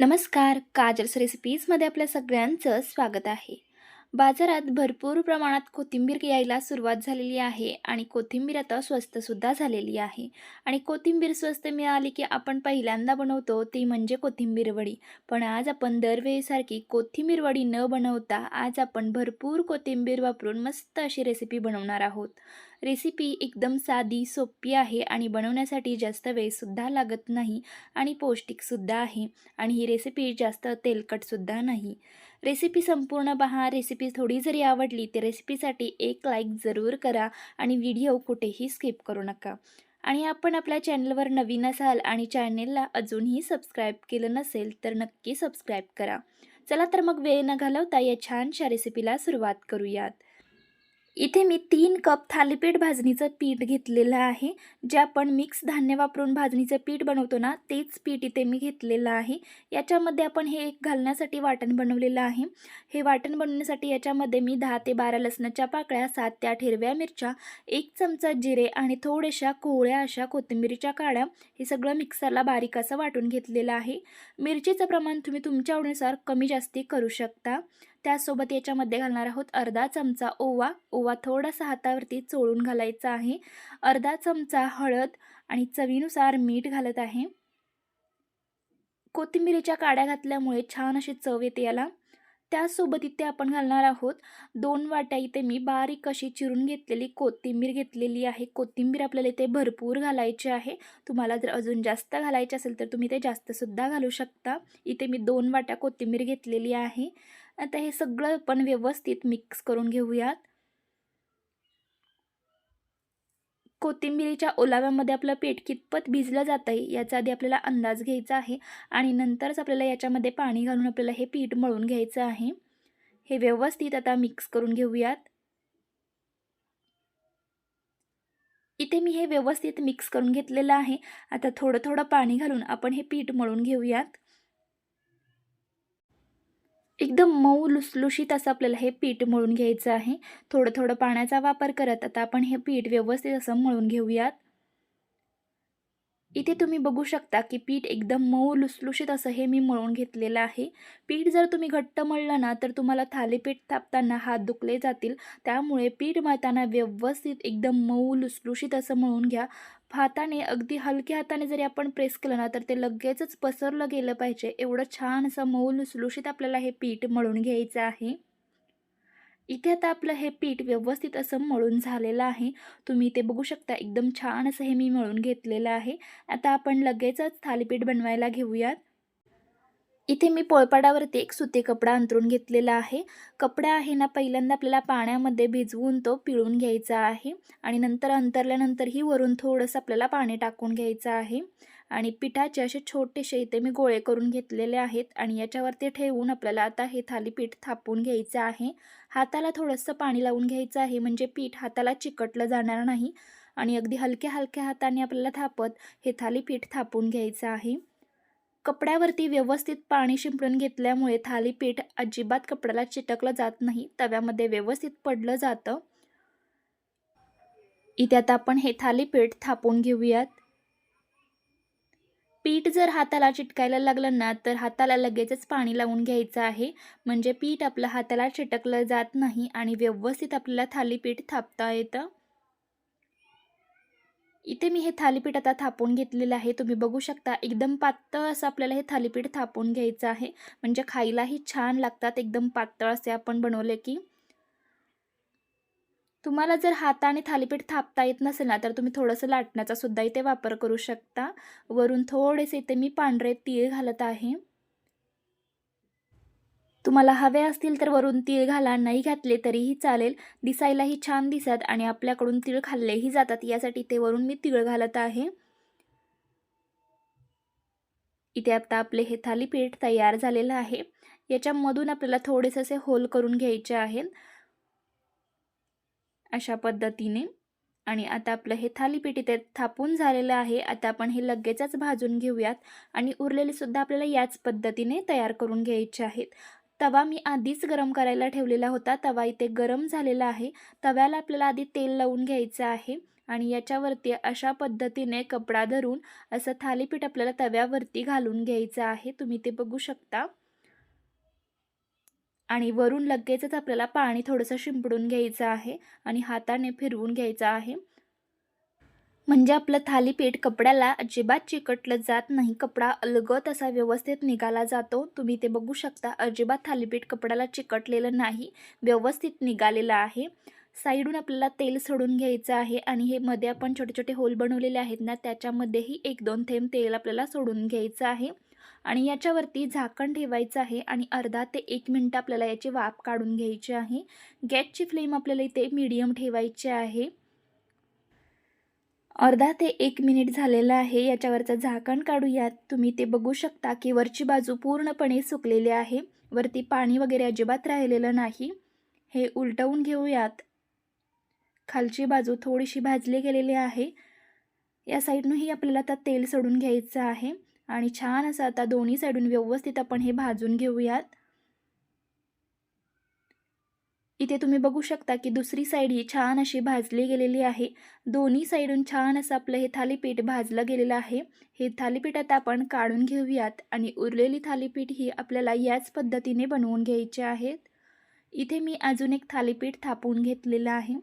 नमस्कार काजल्स रेसिपीजमध्ये आपल्या सगळ्यांचं स्वागत आहे. बाजारात भरपूर प्रमाणात कोथिंबीर यायला सुरुवात झालेली आहे आणि कोथिंबीर आता स्वस्तसुद्धा झालेली आहे. आणि कोथिंबीर स्वस्त मिळाली की आपण पहिल्यांदा बनवतो ती म्हणजे कोथिंबीर वडी. पण आज आपण दरवेळीसारखी कोथिंबीर वडी न बनवता आज आपण भरपूर कोथिंबीर वापरून मस्त अशी रेसिपी बनवणार आहोत. रेसिपी एकदम साधी सोपी आहे आणि बनवण्यासाठी जास्त वेळसुद्धा लागत नाही आणि पौष्टिकसुद्धा आहे आणि ही रेसिपी जास्त तेलकटसुद्धा नाही. रेसिपी संपूर्ण पहा. रेसिपी थोडी जरी आवडली तर रेसिपीसाठी एक लाईक जरूर करा आणि व्हिडिओ कुठेही स्किप करू नका. आणि आपण आपल्या चॅनलवर नवीन असाल आणि चॅनेलला अजूनही सबस्क्राईब केलं नसेल तर नक्की सबस्क्राईब करा. चला तर मग वेळ न घालवता या छानशा रेसिपीला सुरुवात करूयात. इथे मी तीन कप थालीपीठ भाजणीचं पीठ घेतलेलं आहे. जे आपण मिक्स धान्य वापरून भाजणीचं पीठ बनवतो ना तेच पीठ इथे मी घेतलेलं आहे. याच्यामध्ये आपण हे एक घालण्यासाठी वाटण बनवलेलं आहे. हे वाटण बनवण्यासाठी याच्यामध्ये मी दहा ते बारा लसणाच्या पाकळ्या सात ते आठ हिरव्या मिरच्या एक चमचा जिरे आणि थोड्याशा कोवळ्या अशा कोथिंबीरीच्या काड्या हे सगळं मिक्सरला बारीक असं वाटून घेतलेलं आहे. मिरचीचं प्रमाण तुम्ही तुमच्या आवडीनुसार कमी जास्ती करू शकता. त्यासोबत याच्यामध्ये घालणार आहोत अर्धा चमचा ओवा. ओवा थोडासा हातावरती चोळून घालायचा आहे. अर्धा चमचा हळद आणि चवीनुसार मीठ घालत आहे. कोथिंबिरीच्या काड्या घातल्यामुळे छान अशी चव येते याला. त्याचसोबत इथे आपण घालणार आहोत दोन वाट्या इथे मी बारीक अशी चिरून घेतलेली कोथिंबीर घेतलेली आहे. कोथिंबीर आपल्याला इथे भरपूर घालायची आहे. तुम्हाला जर अजून जास्त घालायचे असेल तर तुम्ही ते जास्तसुद्धा घालू शकता. इथे मी दोन वाट्या कोथिंबीर घेतलेली आहे. आता हे सगळं आपण व्यवस्थित मिक्स करून घेऊयात. कोथिंबिरीच्या ओलाव्यामध्ये आपलं पीठ कितपत भिजलं जातं आहे याचा आधी आपल्याला अंदाज घ्यायचा आहे आणि नंतरच आपल्याला याच्यामध्ये पाणी घालून आपल्याला हे पीठ मळून घ्यायचं आहे. हे व्यवस्थित आता मिक्स करून घेऊयात. इथे मी हे व्यवस्थित मिक्स करून घेतलेलं आहे. आता थोडं थोडं पाणी घालून आपण हे पीठ मळून घेऊयात. एकदम मऊ लुसलुशीत असं आपल्याला हे पीठ मळून घ्यायचं आहे. थोडं थोडं पाण्याचा वापर करत आता आपण हे पीठ व्यवस्थित असं मळून घेऊयात. इथे तुम्ही बघू शकता की पीठ एकदम मऊ लुसलुशीत असं हे मी मळून घेतलेलं आहे. पीठ जर तुम्ही घट्ट मळलं ना तर तुम्हाला थालीपीठ थापताना हात दुखले जातील. त्यामुळे पीठ मळताना व्यवस्थित एकदम मऊ लुसलुशीत असं मळून घ्या. हाताने अगदी हलक्या हाताने जरी आपण प्रेस केलं ना तर ते लगेचच पसरलं गेलं पाहिजे. एवढं छान असं मऊ लुसलुशीत आपल्याला हे पीठ मळून घ्यायचं आहे. इथे आता आपलं हे पीठ व्यवस्थित असं मळून झालेलं आहे. तुम्ही इथे बघू शकता एकदम छान असं हे मी मळून घेतलेलं आहे. आता आपण लगेचच थालीपीठ बनवायला घेऊयात. इथे मी पोळपाडावरती एक सुते कपडा अंतरून घेतलेला आहे. कपडा आहे ना पहिल्यांदा आपल्याला पाण्यामध्ये भिजवून तो पिळून घ्यायचा आहे आणि नंतर अंतरल्यानंतरही वरून थोडंसं आपल्याला पाणी टाकून घ्यायचं आहे. आणि पिठाचे असे छोटेसे इथे मी गोळे करून घेतलेले आहेत आणि याच्यावरती ठेवून आपल्याला आता हे थालीपीठ थापून घ्यायचं आहे. हाताला थोडंसं पाणी लावून घ्यायचं आहे म्हणजे पीठ हाताला चिकटलं जाणार नाही आणि अगदी हलक्या हलक्या हाताने आपल्याला थापत हे थालीपीठ थापून घ्यायचं आहे. कपड्यावरती व्यवस्थित पाणी शिंपडून घेतल्यामुळे थालीपीठ अजिबात कपड्याला चिटकलं जात नाही तव्यामध्ये व्यवस्थित पडलं जातं. इथे आता आपण हे थालीपीठ थापून घेऊयात. पीठ जर हाताला चिटकायला लागलं ना तर हाताला लगेचच पाणी लावून घ्यायचं आहे. म्हणजे पीठ आपलं हाताला चिटकलं जात नाही आणि व्यवस्थित आपल्याला थालीपीठ थापता येतं. इथे मी हे थालीपीठ आता थापून घेतलेलं आहे. तुम्ही बघू शकता एकदम पातळ असं आपल्याला हे थालीपीठ थापून घ्यायचं आहे. म्हणजे खायलाही छान लागतात एकदम पातळ असे आपण बनवले की. तुम्हाला जर हाताने थालीपीठ थापता येत नसेल ना तर तुम्ही थोडंसं लाटण्याचा सुद्धा इथे वापर करू शकता. वरून थोडेसे इथे मी पांढरे तीळ घालत आहे. तुम्हाला हवे असतील तर वरून तीळ घाला नाही घातले तरीही चालेल. दिसायलाही छान दिसत आणि आपल्याकडून तीळ खाल्लेही जातात. यासाठी ते वरून मी तीळ घालत आहे. इथे आता आपले हे थालीपीठ तयार झालेलं आहे. याच्यामधून आपल्याला थोडेसे असे होल करून घ्यायचे आहेत. अशा पद्धतीने. आणि आता आपलं हे थालीपीठ इथे थापून झालेलं आहे. आता आपण हे लगेचच भाजून घेऊयात. आणि उरलेले सुद्धा आपल्याला याच पद्धतीने तयार करून घ्यायचे आहेत. तवा मी आधीच गरम करायला ठेवलेला होता. तवा इथे गरम झालेला आहे. तव्याला आपल्याला आधी तेल लावून घ्यायचं आहे. आणि याच्यावरती अशा पद्धतीने कपडा धरून असं थालीपीठ आपल्याला तव्यावरती घालून घ्यायचं आहे. तुम्ही ते बघू शकता. आणि वरून लगेचच आपल्याला पाणी थोडंसं शिंपडून घ्यायचं आहे आणि हाताने फिरवून घ्यायचं आहे. म्हणजे आपलं थालीपीठ कपड्याला अजिबात चिकटलं जात नाही. कपडा अलगत असा व्यवस्थित निघाला जातो. तुम्ही ते बघू शकता. अजिबात थालीपीठ कपड्याला चिकटलेलं नाही. व्यवस्थित निघालेलं आहे. साईडून आपल्याला तेल सोडून घ्यायचं आहे आणि हे मध्ये आपण छोटे छोटे होल बनवलेले आहेत ना त्याच्यामध्येही एक दोन थेंब तेल आपल्याला सोडून घ्यायचं आहे. आणि याच्यावरती झाकण ठेवायचं आहे आणि अर्धा ते एक मिनटं आपल्याला याची वाफ काढून घ्यायची आहे. गॅसची फ्लेम आपल्याला इथे मीडियम ठेवायची आहे. अर्धा ते एक मिनिट झालेलं आहे. याच्यावरचं झाकण काढूयात. तुम्ही ते बघू शकता की वरची बाजू पूर्णपणे सुकलेली आहे. वरती पाणी वगैरे अजिबात राहिलेलं नाही. हे उलटवून घेऊयात. खालची बाजू थोडीशी भाजली गेलेली आहे. या साईडनंही आपल्याला आता तेल सोडून घ्यायचं आहे. आणि छान असं आता दोन्ही साईडून व्यवस्थित आपण हे भाजून घेऊयात. इथे तुम्ही बघू शकता की दुसरी साईड ही छान अशी भाजली गेलेली आहे. दोन्ही साईडून छान असं आपलं हे थालीपीठ भाजलं गेलेलं आहे. हे थालीपीठ आता आपण काढून घेऊयात आणि उरलेली थालीपीठ ही आपल्याला याच पद्धतीने बनवून घ्यायचे आहेत इथे मी अजून एक थालीपीठ थापून घेतलेलं आहे.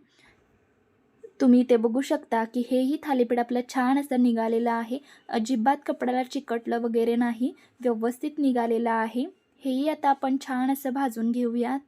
तुम्ही ते बघू शकता की हेही थालीपीठ आपलं छान असं निघालेलं आहे. अजिबात कपड्याला चिकटलं वगैरे नाही. व्यवस्थित निघालेलं आहे. हेही आता आपण छान असं भाजून घेऊयात.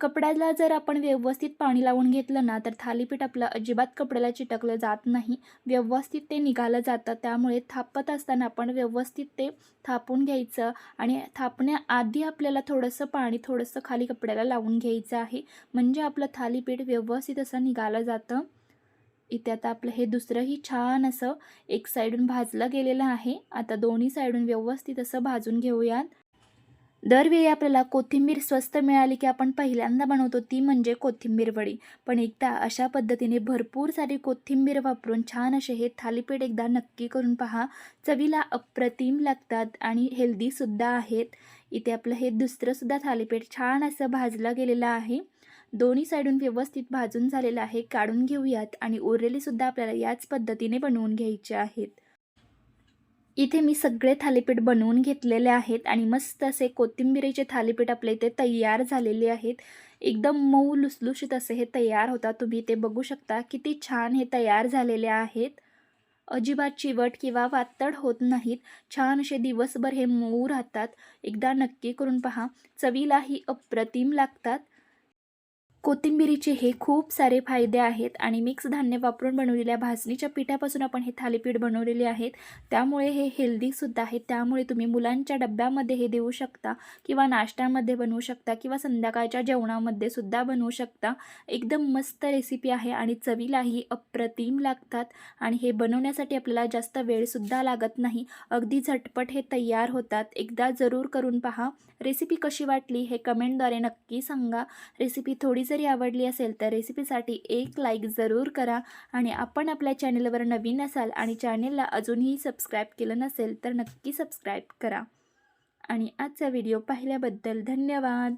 कपड्याला जर आपण व्यवस्थित पाणी लावून घेतलं ना तर थालीपीठ आपलं अजिबात कपड्याला चिटकलं जात नाही. व्यवस्थित ते निघालं जातं. त्यामुळे थापत असताना आपण व्यवस्थित ते थापून घ्यायचं आणि थापण्याआधी आपल्याला थोडंसं पाणी थोडंसं खाली कपड्याला लावून घ्यायचं आहे. म्हणजे आपलं थालीपीठ व्यवस्थित असं निघालं जातं. इथे आता आपलं हे दुसरंही छान असं एक साईडून भाजलं गेलेलं आहे. आता दोन्ही साईडून व्यवस्थित असं भाजून घेऊयात. दरवेळी आपल्याला कोथिंबीर स्वस्त मिळाली की आपण पहिल्यांदा बनवतो ती म्हणजे कोथिंबीर वडी. पण एकदा अशा पद्धतीने भरपूर सारी कोथिंबीर वापरून छान असे हे थालीपीठ एकदा नक्की करून पहा. चवीला अप्रतिम लागतात आणि हेल्दीसुद्धा आहेत. इथे आपलं हे दुसरंसुद्धा थालीपीठ छान असं भाजलं गेलेलं आहे. दोन्ही साईडून व्यवस्थित भाजून झालेलं आहे. काढून घेऊयात आणि उरलेलीसुद्धा आपल्याला याच पद्धतीने बनवून घ्यायचे आहेत. इथे मी सगळे थालीपीठ बनवून घेतलेले आहेत आणि मस्त असे कोथिंबिरीचे थालीपीठ आपले इथे तयार झालेले आहेत. एकदम मऊ लुसलुशीत असे हे तयार होतात. तुम्ही ते बघू शकता किती छान हे तयार झालेले आहेत. अजिबात चिवट किंवा वातड होत नाहीत. छान असे दिवसभर हे मऊ राहतात. एकदा नक्की करून पहा. चवीलाही अप्रतिम लागतात. कोथिंबिरीचे हे खूप सारे फायदे आहेत आणि मिक्स धान्य वापरून बनवलेल्या भाजणीच्या पिठापासून आपण हे थालीपीठ बनवलेले आहेत. त्यामुळे हे हेल्दीसुद्धा आहे. त्यामुळे तुम्ही मुलांच्या डब्यामध्ये हे देऊ शकता किंवा नाश्त्यामध्ये बनवू शकता किंवा संध्याकाळच्या जेवणामध्ये सुद्धा बनवू शकता. एकदम मस्त रेसिपी आहे आणि चवीलाही अप्रतिम लागतात आणि हे बनवण्यासाठी आपल्याला जास्त वेळसुद्धा लागत नाही. अगदी झटपट हे तयार होतात. एकदा जरूर करून पहा. रेसिपी कशी वाटली हे कमेंटद्वारे नक्की सांगा. रेसिपी थोडी जरी आवडली असेल तर रेसिपीसाठी एक लाईक जरूर करा. आणि आपण आपल्या चॅनलवर नवीन असाल आणि चॅनेलला अजूनही सबस्क्राईब केलं नसेल तर नक्की सबस्क्राईब करा. आणि आजचा व्हिडिओ पाहिल्याबद्दल धन्यवाद.